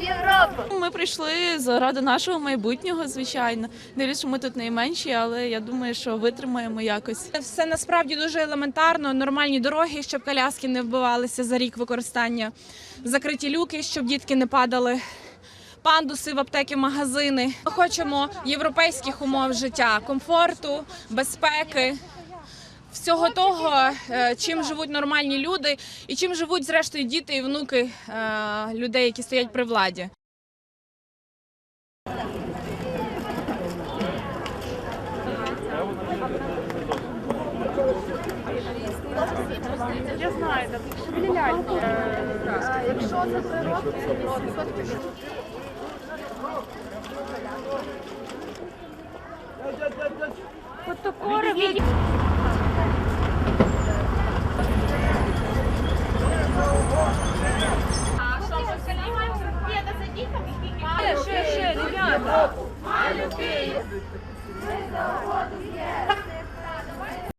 Європу. Ми прийшли заради нашого майбутнього, звичайно. Дивлюсь, що ми тут найменші, але я думаю, що витримаємо якось. Все насправді дуже елементарно. Нормальні дороги, щоб коляски не вбивалися за рік використання, закриті люки, щоб дітки не падали. Пандуси в аптеки, магазини. Ми хочемо європейських умов життя, комфорту, безпеки, всього того, е, чим живуть нормальні люди, і чим живуть зрештою діти і внуки е, людей, які стоять при владі. я знаю. Якщо Ще, ще, ребята. Малюки. Ми за угоду є.